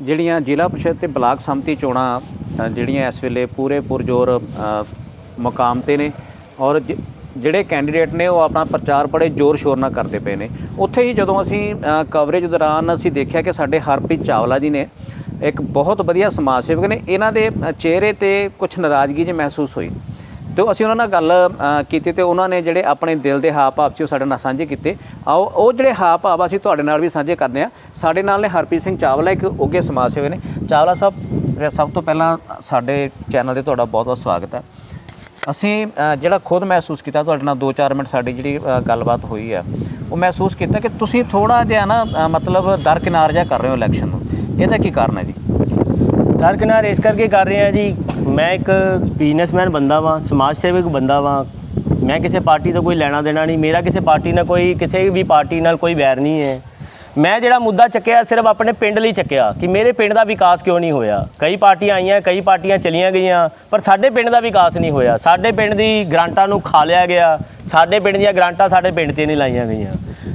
ਜਿਹੜੀਆਂ ਜ਼ਿਲ੍ਹਾ ਪਰਿਸ਼ਦ ਤੇ ਬਲਾਕ ਸੰਮਤੀ ਚੋਣਾਂ ਜਿਹੜੀਆਂ ਇਸ ਵੇਲੇ ਪੂਰੇ ਪੁਰਜੋਰ ਅ, ਮੁਕਾਮ ਤੇ ਨੇ ਔਰ ਜ- ਜਿਹੜੇ ਕੈਂਡੀਡੇਟ ਨੇ ਉਹ ਆਪਣਾ ਪ੍ਰਚਾਰ ਬੜੇ ਜ਼ੋਰ ਸ਼ੋਰ ਨਾਲ ਕਰਦੇ ਪਏ ਨੇ। ਉੱਥੇ ਹੀ ਜਦੋਂ ਅਸੀਂ ਕਵਰੇਜ ਦੌਰਾਨ ਅਸੀਂ ਦੇਖਿਆ ਕਿ ਸਾਡੇ ਹਰਪ੍ਰੀਤ ਚਾਵਲਾ ਜੀ ਨੇ ਇੱਕ ਬਹੁਤ ਵਧੀਆ ਸਮਾਜ ਸੇਵਕ ਨੇ ਇਹਨਾਂ ਦੇ ਚਿਹਰੇ ਤੇ ਕੁਝ ਨਾਰਾਜ਼ਗੀ ਜਿਹੀ ਮਹਿਸੂਸ ਹੋਈ। ਤੇ ਅਸੀਂ ਉਹਨਾਂ ਨਾਲ ਗੱਲ ਕੀਤੀ ਤੇ ਉਹਨਾਂ ਨੇ ਜਿਹੜੇ ਆਪਣੇ ਦਿਲ ਦੇ ਹਾਵ ਭਾਵ ਸੀ ਉਹ ਸਾਡੇ ਨਾਲ ਸਾਂਝੇ ਕੀਤੇ। ਆਓ, ਉਹ ਜਿਹੜੇ ਹਾਵ ਭਾਵ ਅਸੀਂ ਤੁਹਾਡੇ ਨਾਲ ਵੀ ਸਾਂਝੇ ਕਰਦੇ ਆ ਸਾਡੇ ਨਾਲ ਨੇ ਹਰਪ੍ਰੀਤ ਸਿੰਘ ਚਾਵਲਾ, ਇੱਕ ਉੱਗੇ ਸਮਾਜ ਸੇਵਕ ਨੇ। ਚਾਵਲਾ ਸਾਹਿਬ ਸਭ ਤੋਂ ਪਹਿਲਾਂ ਸਾਡੇ ਚੈਨਲ ਤੇ ਤੁਹਾਡਾ ਬਹੁਤ ਬਹੁਤ ਸਵਾਗਤ ਹੈ। ਅਸੀਂ ਜਿਹੜਾ ਖੁਦ ਮਹਿਸੂਸ ਕੀਤਾ, ਤੁਹਾਡੇ ਨਾਲ 2-4 ਮਿੰਟ ਸਾਡੀ ਜਿਹੜੀ ਗੱਲਬਾਤ ਹੋਈ ਆ, ਉਹ ਮਹਿਸੂਸ ਕੀਤਾ ਕਿ ਤੁਸੀਂ ਥੋੜਾ ਜਿਹਾ ਨਾ ਮਤਲਬ ਦਰਕਿਨਾਰ ਜਿਹਾ ਕਰ ਰਹੇ ਹੋ ਇਲੈਕਸ਼ਨ ਨੂੰ। ਇਹਦਾ ਕੀ ਕਾਰਨ ਹੈ ਜੀ? ਦਰਕਿਨਾਰ ਇਸ ਕਰਕੇ ਕਰ ਰਹੇ ਆ ਜੀ ਮੈਂ ਇੱਕ ਬਿਜ਼ਨਸਮੈਨ ਬੰਦਾ ਵਾਂ ਸਮਾਜ ਸੇਵਕ ਬੰਦਾ ਵਾਂ। ਮੈਂ ਕਿਸੇ ਪਾਰਟੀ ਤੋਂ ਕੋਈ ਲੈਣਾ ਦੇਣਾ ਨਹੀਂ, ਮੇਰਾ ਕਿਸੇ ਪਾਰਟੀ ਨਾਲ ਕੋਈ, ਕਿਸੇ ਵੀ ਪਾਰਟੀ ਨਾਲ ਕੋਈ ਵੈਰ ਨਹੀਂ ਹੈ। ਮੈਂ ਜਿਹੜਾ ਮੁੱਦਾ ਚੱਕਿਆ, ਸਿਰਫ ਆਪਣੇ ਪਿੰਡ ਲਈ ਚੱਕਿਆ ਕਿ ਮੇਰੇ ਪਿੰਡ ਦਾ ਵਿਕਾਸ ਕਿਉਂ ਨਹੀਂ ਹੋਇਆ? ਕਈ ਪਾਰਟੀਆਂ ਆਈਆਂ, ਕਈ ਪਾਰਟੀਆਂ ਚਲੀਆਂ ਗਈਆਂ, ਪਰ ਸਾਡੇ ਪਿੰਡ ਦਾ ਵਿਕਾਸ ਨਹੀਂ ਹੋਇਆ। ਸਾਡੇ ਪਿੰਡ ਦੀ ਗ੍ਰਾਂਟਾਂ ਨੂੰ ਖਾ ਲਿਆ ਗਿਆ। ਸਾਡੇ ਪਿੰਡ ਦੀਆਂ ਗ੍ਰਾਂਟਾਂ ਸਾਡੇ ਪਿੰਡ ਤੇ ਨਹੀਂ ਲਾਈਆਂ ਗਈਆਂ।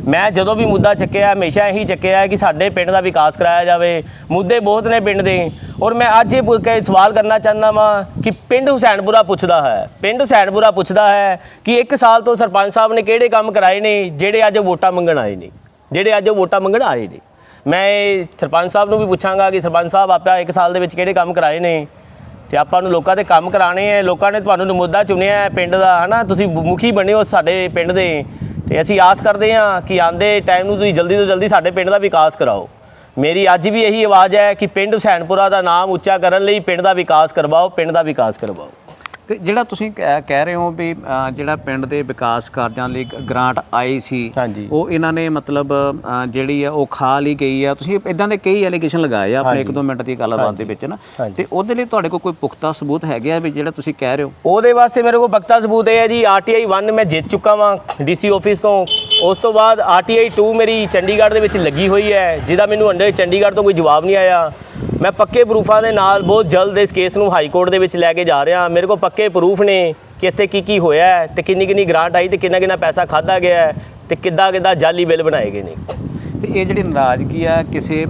ਮੈਂ ਜਦੋਂ ਵੀ ਮੁੱਦਾ ਚੱਕਿਆ, ਹਮੇਸ਼ਾ ਇਹੀ ਚੱਕਿਆ ਕਿ ਸਾਡੇ ਪਿੰਡ ਦਾ ਵਿਕਾਸ ਕਰਾਇਆ ਜਾਵੇ। ਮੁੱਦੇ ਬਹੁਤ ਨੇ ਪਿੰਡ ਦੇ। ਔਰ ਮੈਂ ਅੱਜ ਇਹ ਕੇ ਸਵਾਲ ਕਰਨਾ ਚਾਹੁੰਦਾ ਵਾਂ ਕਿ ਪਿੰਡ ਹੁਸੈਨਪੁਰਾ ਪੁੱਛਦਾ ਹੈ। ਪਿੰਡ ਹੁਸੈਨਪੁਰਾ ਪੁੱਛਦਾ ਹੈ ਕਿ ਇੱਕ ਸਾਲ ਤੋਂ ਸਰਪੰਚ ਸਾਹਿਬ ਨੇ ਕਿਹੜੇ ਕੰਮ ਕਰਾਏ ਨੇ, ਜਿਹੜੇ ਅੱਜ ਵੋਟਾਂ ਮੰਗਣ ਆਏ ਨੇ? ਜਿਹੜੇ ਅੱਜ ਵੋਟਾਂ ਮੰਗਣ ਆਏ ਨੇ? ਮੈਂ ਇਹ ਸਰਪੰਚ ਸਾਹਿਬ ਨੂੰ ਵੀ ਪੁੱਛਾਂਗਾ ਕਿ ਸਰਪੰਚ ਸਾਹਿਬ, ਆਪਾਂ ਇੱਕ ਸਾਲ ਦੇ ਵਿੱਚ ਕਿਹੜੇ ਕੰਮ ਕਰਾਏ ਨੇ? ਤੇ ਆਪਾਂ ਨੂੰ ਲੋਕਾਂ ਦੇ ਕੰਮ ਕਰਾਣੇ ਹੈ। ਲੋਕਾਂ ਨੇ ਤੁਹਾਨੂੰ ਨਮੁੱਦਾ ਚੁਣਿਆ ਹੈ ਪਿੰਡ ਦਾ, ਹਨਾ? ਤੁਸੀਂ ਮੁਖੀ ਬਣੇ ਹੋ ਸਾਡੇ ਪਿੰਡ ਦੇ। ਤੇ ਅਸੀਂ ਆਸ ਕਰਦੇ ਹਾਂ ਕਿ ਆਂਦੇ ਟਾਈਮ ਨੂੰ ਤੁਸੀਂ ਜਲਦੀ ਤੋਂ ਜਲਦੀ ਸਾਡੇ ਪਿੰਡ ਦਾ ਵਿਕਾਸ ਕਰਾਓ। ਮੇਰੀ ਅੱਜ ਵੀ ਇਹੀ ਆਵਾਜ਼ ਹੈ ਕਿ ਪਿੰਡ ਹੁਸੈਨਪੁਰਾ ਦਾ ਨਾਮ ਉੱਚਾ ਕਰਨ ਲਈ ਪਿੰਡ ਦਾ ਵਿਕਾਸ ਕਰਵਾਓ, ਪਿੰਡ ਦਾ ਵਿਕਾਸ ਕਰਵਾਓ। ਤੇ ਜਿਹੜਾ ਤੁਸੀਂ ਕਹਿ ਕਹਿ ਰਹੇ ਹੋ ਵੀ ਅ, ਜਿਹੜਾ ਪਿੰਡ ਦੇ ਵਿਕਾਸ ਕਾਰਜਾਂ ਲਈ ਗ- ਗ੍ਰਾਂਟ ਆਈ ਸੀ ਹਾਂਜੀ। ਉਹ ਇਹਨਾਂ ਨੇ ਮਤਲਬ ਅ, ਜਿਹੜੀ ਆ ਉਹ ਖਾ ਲਈ ਗਈ ਆ। ਤੁਸੀਂ ਇਦਾਂ ਦੇ ਕਈ ਐਲੀਗੇਸ਼ਨ ਲਗਾਏ ਆ ਆਪਣੇ ਇੱਕ ਦੋ ਮਿੰਟ ਦੀ ਗੱਲਬਾਤ ਦੇ ਵਿੱਚ ਨਾ। ਤੇ ਉਹਦੇ ਲਈ ਤੁਹਾਡੇ ਕੋਲ ਕੋਈ ਪੁਖਤਾ ਸਬੂਤ ਹੈਗੇ ਆ ਵੀ ਜਿਹੜਾ ਤੁਸੀਂ ਕਹਿ ਰਹੇ ਹੋ? ਉਹਦੇ ਵਾਸਤੇ ਮੇਰੇ ਕੋਲ ਬਖਤਾ ਸਬੂਤ ਇਹ ਹੈ ਜੀ ਆਰਟੀਆਈ 1 ਮੈਂ ਜਿੱਤ ਚੁੱਕਾ ਵਾਂ ਡੀਸੀ ਆਫਿਸ ਤੋਂ। ਉਸ ਤੋਂ ਬਾਅਦ ਆਰਟੀਆਈ 2 ਮੇਰੀ ਚੰਡੀਗੜ੍ਹ ਦੇ ਵਿੱਚ ਲੱਗੀ ਹੋਈ ਹੈ ਜਿਹਦਾ ਮੈਨੂੰ ਅੰਡੇ ਚੰਡੀਗੜ੍ਹ ਤੋਂ ਕੋਈ ਜਵਾਬ ਨਹੀਂ ਆਇਆ। ਮੈਂ ਪੱਕੇ ਪ੍ਰੂਫਾਂ ਦੇ ਨਾਲ ਬਹੁਤ ਜਲਦ ਇਸ ਕੇਸ ਨੂੰ ਹਾਈ ਕੋਰਟ ਦੇ ਵਿੱਚ ਲੈ ਕੇ ਜਾ ਰਿਹਾ। ਮੇਰੇ ਕੋਲ ਪੱਕੇ ਪ੍ਰੂਫ ਨੇ ਕਿ ਇੱਥੇ ਕੀ ਕੀ ਹੋਇਆ ਹੈ ਤੇ ਕਿੰਨੀ ਕਿੰਨੀ ਗ੍ਰਾਂਟ ਆਈ ਤੇ ਕਿੰਨਾ ਕਿੰਨਾ ਪੈਸਾ ਖਾਦਾ ਗਿਆ ਹੈ ਤੇ ਕਿੱਦਾਂ ਕਿੱਦਾਂ ਜਾਲੀ ਬਿੱਲ ਬਣਾਏ ਗਏ ਨੇ। ਤੇ ਇਹ ਜਿਹੜੀ ਨਾਰਾਜ਼ਗੀ ਆ, ਕਿਸੇ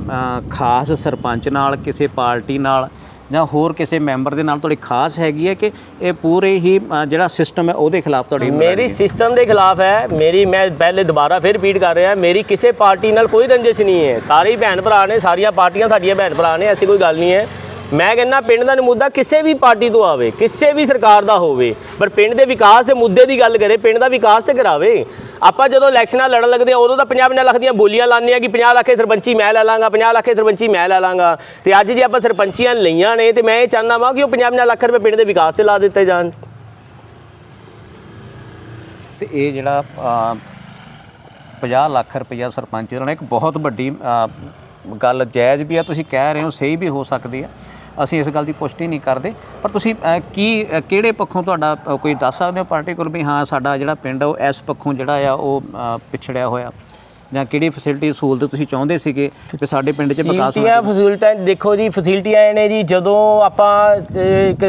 ਖਾਸ ਸਰਪੰਚ ਨਾਲ, ਕਿਸੇ ਪਾਰਟੀ ਨਾਲ ਜਾਂ ਹੋਰ ਕਿਸੇ ਮੈਂਬਰ ਦੇ ਨਾਲ ਤੁਹਾਡੀ ਖਾਸ ਹੈਗੀ ਹੈ ਕਿ ਇਹ ਪੂਰੇ ਹੀ ਅ, ਜਿਹੜਾ ਸਿਸਟਮ ਹੈ ਉਹਦੇ ਖਿਲਾਫ ਤੁਹਾਡੀ ਮੇਰੀ ਸਿਸਟਮ ਦੇ ਖਿਲਾਫ ਹੈ। ਮੇਰੀ ਮੈਂ ਪਹਿਲੇ ਦੁਬਾਰਾ ਫਿਰ ਰਿਪੀਟ ਕਰ ਰਿਹਾ ਮੇਰੀ ਕਿਸੇ ਪਾਰਟੀ ਨਾਲ ਕੋਈ ਰੰਜਿਸ਼ ਨਹੀਂ ਹੈ। ਸਾਰੇ ਹੀ ਭੈਣ ਭਰਾ ਨੇ ਸਾਰੀਆਂ ਪਾਰਟੀਆਂ ਸਾਡੀਆਂ ਭੈਣ ਭਰਾ ਨੇ ਐਸੀ ਕੋਈ ਗੱਲ ਨਹੀਂ ਹੈ। ਮੈਂ ਕਹਿੰਦਾ ਪਿੰਡ ਦਾ ਮੁੱਦਾ ਕਿਸੇ ਵੀ ਪਾਰਟੀ ਤੋਂ ਆਵੇ ਕਿਸੇ ਵੀ ਸਰਕਾਰ ਦਾ ਹੋਵੇ ਪਰ ਪਿੰਡ ਦੇ ਵਿਕਾਸ ਦੇ ਮੁੱਦੇ ਦੀ ਗੱਲ ਕਰੇ ਪਿੰਡ ਦਾ ਵਿਕਾਸ ਤੇ ਕਰਾਵੇ। ਆਪਾਂ ਜਦੋਂ ਇਲੈਕਸ਼ਨਾਂ ਲੜਨ ਲੱਗਦੇ ਆ ਉਦੋਂ ਤਾਂ 50 ਲੱਖ ਦੀਆਂ ਬੋਲੀਆਂ ਲਾਉਂਦੇ ਆ ਕਿ 50 ਲੱਖ ਸਰਪੰਚੀ ਮੈਂ ਲੈ ਲਾਂਗਾ 50 ਲੱਖ ਸਰਪੰਚੀ ਮੈਂ ਲੈ ਲਾਂਗਾ। ਤੇ ਅੱਜ ਜੇ ਆਪਾਂ ਸਰਪੰਚੀਆਂ ਲਈਆਂ ਨੇ ਤੇ ਮੈਂ ਇਹ ਚਾਹੁੰਦਾ ਵਾਂ ਕਿ ਉਹ 50 ਲੱਖ ਰੁਪਏ ਪਿੰਡ ਦੇ ਵਿਕਾਸ ਤੇ ਲਾ ਦਿੱਤੇ ਜਾਣ। ਤੇ ਇਹ ਜਿਹੜਾ ਅ, 50 ਲੱਖ ਰੁਪਈਆ ਸਰਪੰਚ ਦਾ ਨਾ ਇੱਕ ਬਹੁਤ ਵੱਡੀ ਗੱਲ ਜਾਇਜ਼ ਵੀ ਆ ਤੁਸੀਂ ਕਹਿ ਰਹੇ ਹੋ ਸਹੀ ਵੀ ਹੋ ਸਕਦੀ ਆ। ਅਸੀਂ ਇਸ ਗੱਲ ਦੀ ਪੁਸ਼ਟੀ ਨਹੀਂ ਕਰਦੇ। ਪਰ ਤੁਸੀਂ ਕੀ ਕਿਹੜੇ ਪੱਖੋਂ ਤੁਹਾਡਾ ਕੋਈ ਦੱਸ ਸਕਦੇ ਹੋ ਪਾਰਟੀਕੂਲਰ ਵੀ ਹਾਂ ਸਾਡਾ ਜਿਹੜਾ ਪਿੰਡ ਉਹ ਇਸ ਪੱਖੋਂ ਜਿਹੜਾ ਆ ਉਹ ਪਿਛੜਿਆ ਹੋਇਆ? ਜਾਂ ਕਿਹੜੀ ਫੈਸਿਲਿਟੀ ਸਹੂਲਤ ਤੁਸੀਂ ਚਾਹੁੰਦੇ ਸੀਗੇ ਕਿ ਸਾਡੇ ਪਿੰਡ 'ਚ ਵਿਕਾਸ ਹੋਵੇ ਫੈਸਿਲਿਟੀਆਂ ਦੇਖੋ ਜੀ ਫੈਸਿਲਿਟੀਆਂ ਨੇ ਜੀ ਜਦੋਂ ਆਪਾਂ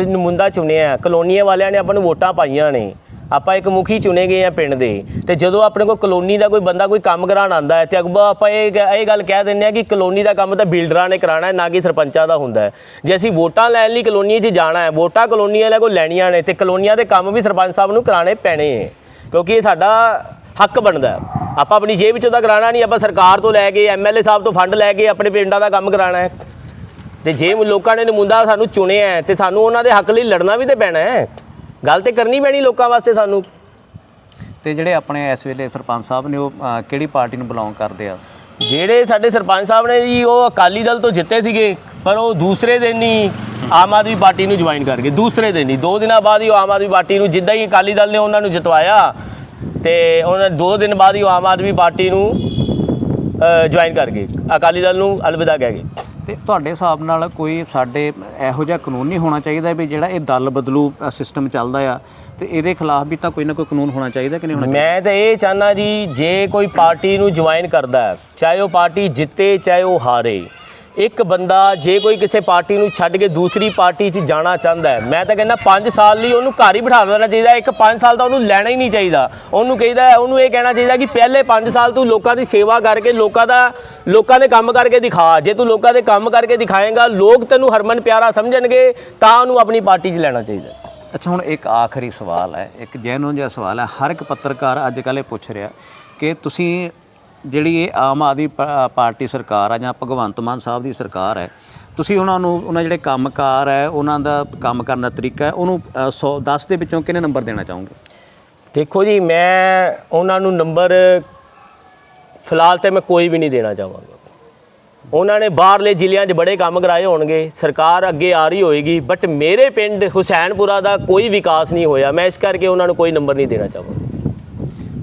ਨੁਮਾਇੰਦਾ ਚੁਣਿਆ ਕਲੋਨੀਆਂ ਵਾਲਿਆਂ ਨੇ ਆਪਾਂ ਨੂੰ ਵੋਟਾਂ ਪਾਈਆਂ ਨੇ। ਆਪਾਂ ਇੱਕ ਮੁਖੀ ਚੁਣੇ ਗਏ ਆ ਪਿੰਡ ਦੇ, ਤੇ ਜਦੋਂ ਆਪਣੇ ਕੋਲ ਕਲੋਨੀ ਦਾ ਕੋਈ ਬੰਦਾ ਕੋਈ ਕੰਮ ਕਰਾਉਣ ਆਂਦਾ ਹੈ, ਤੇ ਅਗਵਾ ਆਪਾਂ ਇਹ ਗ- ਇਹ ਗੱਲ ਕਹਿ ਦਿੰਦੇ ਆ ਕਿ ਕਲੋਨੀ ਦਾ ਕੰਮ ਤਾਂ ਬਿਲਡਰਾਂ ਨੇ ਕਰਾਉਣਾ ਹੈ, ਨਾ ਕਿ ਸਰਪੰਚਾਂ ਦਾ ਹੁੰਦਾ ਹੈ। ਜੇ ਅਸੀਂ ਵੋਟਾਂ ਲੈਣ ਲਈ ਕਲੋਨੀ 'ਚ ਜਾਣਾ ਹੈ, ਵੋਟਾਂ ਕਲੋਨੀ ਵਾਲਿਆਂ ਕੋਲ ਲੈਣੀਆਂ ਨੇ, ਤੇ ਕਲੋਨੀਆਂ ਦੇ ਕੰਮ ਵੀ ਸਰਪੰਚ ਸਾਹਿਬ ਨੂੰ ਕਰਾਉਣੇ ਪੈਣੇ ਹੈ, ਕਿਉਂਕਿ ਇਹ ਸਾਡਾ ਹੱਕ ਬਣਦਾ ਆਪਾਂ ਆਪਣੀ ਜੇਬ ਵਿੱਚੋਂ ਤਾਂ ਕਰਾਉਣਾ ਨਹੀਂ, ਆਪਾਂ ਸਰਕਾਰ ਤੋਂ ਲੈ ਕੇ ਐਮਐਲਏ ਸਾਹਿਬ ਤੋਂ ਫੰਡ ਲੈ ਕੇ ਆਪਣੇ ਪਿੰਡਾਂ ਦਾ ਕੰਮ ਕਰਾਉਣਾ ਹੈ। ਤੇ ਜੇ ਲੋਕਾਂ ਨੇ ਨਮੁੰਦਾ ਸਾਨੂੰ ਚੁਣਿਆ ਹੈ, ਤੇ ਸਾਨੂੰ ਉਹਨਾਂ ਦੇ ਹੱਕ ਲਈ ਲੜਨਾ ਵੀ ਤੇ ਪੈਣਾ ਹੈ। ਗੱਲ ਤੇ ਕਰਨੀ ਪੈਣੀ ਲੋਕਾਂ ਵਾਸਤੇ ਸਾਨੂੰ। ਤੇ ਜਿਹੜੇ ਆਪਣੇ ਇਸ ਵੇਲੇ ਸਰਪੰਚ ਸਾਹਿਬ ਨੇ ਉਹ ਕਿਹੜੀ ਪਾਰਟੀ ਨੂੰ ਬਿਲੋਂਗ ਕਰਦੇ ਆ? ਜਿਹੜੇ ਸਾਡੇ ਸਰਪੰਚ ਸਾਹਿਬ ਨੇ ਜੀ ਉਹ ਅਕਾਲੀ ਦਲ ਤੋਂ ਜਿੱਤੇ ਸੀਗੇ ਪਰ ਉਹ ਦੂਸਰੇ ਦਿਨ ਹੀ ਆਮ ਆਦਮੀ ਪਾਰਟੀ ਨੂੰ ਜੁਆਇਨ ਕਰ ਗਏ। ਦੂਸਰੇ ਦਿਨ ਹੀ ਦੋ ਦਿਨਾਂ ਬਾਅਦ ਹੀ ਉਹ ਆਮ ਆਦਮੀ ਪਾਰਟੀ ਨੂੰ ਜਿੱਦਾਂ ਹੀ ਅਕਾਲੀ ਦਲ ਨੇ ਉਹਨਾਂ ਨੂੰ ਜਿਤਵਾਇਆ ਤੇ ਉਹਨਾਂ ਦੋ ਦਿਨ ਬਾਅਦ ਹੀ ਉਹ ਆਮ ਆਦਮੀ ਪਾਰਟੀ ਨੂੰ ਜੁਆਇਨ ਕਰ ਗਏ। ਅਕਾਲੀ ਦਲ ਨੂੰ ਅਲਵਿਦਾ ਕਹਿ ਗਏ। ਤੇ ਤੁਹਾਡੇ ਹਿਸਾਬ ਨਾਲ ਕੋਈ ਸਾਡੇ ਇਹੋ ਜਿਹਾ ਕਾਨੂੰਨ ਨਹੀਂ ਹੋਣਾ ਚਾਹੀਦਾ ਵੀ ਜਿਹੜਾ ਇਹ ਦਲ ਬਦਲੂ ਸਿਸਟਮ ਚੱਲਦਾ ਆ, ਤੇ ਇਹਦੇ ਖਿਲਾਫ ਵੀ ਤਾਂ ਕੋਈ ਨਾ ਕੋਈ ਕਾਨੂੰਨ ਹੋਣਾ ਚਾਹੀਦਾ ਕਿ ਨਹੀਂ ਹੋਣਾ ਮੈਂ ਤਾਂ ਇਹ ਚਾਹਨਾ ਜੀ, ਜੇ ਕੋਈ ਪਾਰਟੀ ਨੂੰ ਜੁਆਇਨ ਕਰਦਾ ਚਾਹੇ ਉਹ ਪਾਰਟੀ ਜਿੱਤੇ, ਚਾਹੇ ਉਹ ਹਾਰੇ ਇੱਕ ਬੰਦਾ ਜੇ ਕੋਈ ਕਿਸੇ ਪਾਰਟੀ ਨੂੰ ਛੱਡ ਕੇ ਦੂਸਰੀ ਪਾਰਟੀ 'ਚ ਜਾਣਾ ਚਾਹੁੰਦਾ ਹੈ, ਮੈਂ ਤਾਂ ਕਹਿੰਦਾ 5 ਸਾਲ ਲਈ ਉਹਨੂੰ ਘਰ ਹੀ ਬਿਠਾ ਦੇਣਾ ਚਾਹੀਦਾ, ਇੱਕ 5 ਸਾਲ ਦਾ ਉਹਨੂੰ ਲੈਣਾ ਹੀ ਨਹੀਂ ਚਾਹੀਦਾ। ਉਹਨੂੰ ਕਹਿੰਦਾ, ਉਹਨੂੰ ਇਹ ਕਹਿਣਾ ਚਾਹੀਦਾ ਕਿ ਪਹਿਲੇ 5 ਸਾਲ ਤੂੰ ਲੋਕਾਂ ਦੀ ਸੇਵਾ ਕਰਕੇ, ਲੋਕਾਂ ਦਾ, ਲੋਕਾਂ ਦੇ ਕੰਮ ਕਰਕੇ ਦਿਖਾ। ਜੇ ਤੂੰ ਲੋਕਾਂ ਦੇ ਕੰਮ ਕਰਕੇ ਦਿਖਾਏਗਾ, ਲੋਕ ਤੈਨੂੰ ਹਰਮਨ ਪਿਆਰਾ ਸਮਝਣਗੇ, ਤਾਂ ਉਹਨੂੰ ਆਪਣੀ ਪਾਰਟੀ 'ਚ ਲੈਣਾ ਚਾਹੀਦਾ। ਅੱਛਾ, ਹੁਣ ਇੱਕ ਆਖਰੀ ਸਵਾਲ ਹੈ, ਇੱਕ ਜੈਨੂਨ ਜਿਹਾ ਸਵਾਲ ਹੈ। ਹਰ ਇੱਕ ਪੱਤਰਕਾਰ ਅੱਜ ਕੱਲ੍ਹ ਇਹ ਪੁੱਛ ਰਿਹਾ ਕਿ ਤੁਸੀਂ ਜਿਹੜੀ ਇਹ ਆਮ ਆਦਮੀ ਪਾ- ਪਾਰਟੀ ਸਰਕਾਰ ਆ ਜਾਂ ਭਗਵੰਤ ਮਾਨ ਸਾਹਿਬ ਦੀ ਸਰਕਾਰ ਹੈ, ਤੁਸੀਂ ਉਹਨਾਂ ਨੂੰ, ਉਹਨਾਂ ਜਿਹੜੇ ਕੰਮਕਾਰ ਹੈ, ਉਹਨਾਂ ਦਾ ਕੰਮ ਕਰਨ ਦਾ ਤਰੀਕਾ ਹੈ, ਉਹਨੂੰ 100 10 ਦੇ ਵਿੱਚੋਂ ਕਿੰਨੇ ਨੰਬਰ ਦੇਣਾ ਚਾਹੋਗੇ? ਦੇਖੋ ਜੀ, ਮੈਂ ਉਹਨਾਂ ਨੂੰ ਨੰਬਰ ਫਿਲਹਾਲ ਤੇ ਮੈਂ ਕੋਈ ਵੀ ਨਹੀਂ ਦੇਣਾ ਚਾਹਾਂਗਾ। ਉਹਨਾਂ ਨੇ ਬਾਹਰਲੇ ਜ਼ਿਲ੍ਹਿਆਂ 'ਚ ਬੜੇ ਕੰਮ ਕਰਾਏ ਹੋਣਗੇ, ਸਰਕਾਰ ਅੱਗੇ ਆ ਰਹੀ ਹੋਏਗੀ ਬਟ ਮੇਰੇ ਪਿੰਡ ਹੁਸੈਨਪੁਰਾ ਦਾ ਕੋਈ ਵਿਕਾਸ ਨਹੀਂ ਹੋਇਆ, ਮੈਂ ਇਸ ਕਰਕੇ ਉਹਨਾਂ ਨੂੰ ਕੋਈ ਨੰਬਰ ਨਹੀਂ ਦੇਣਾ ਚਾਹਾਂਗਾ।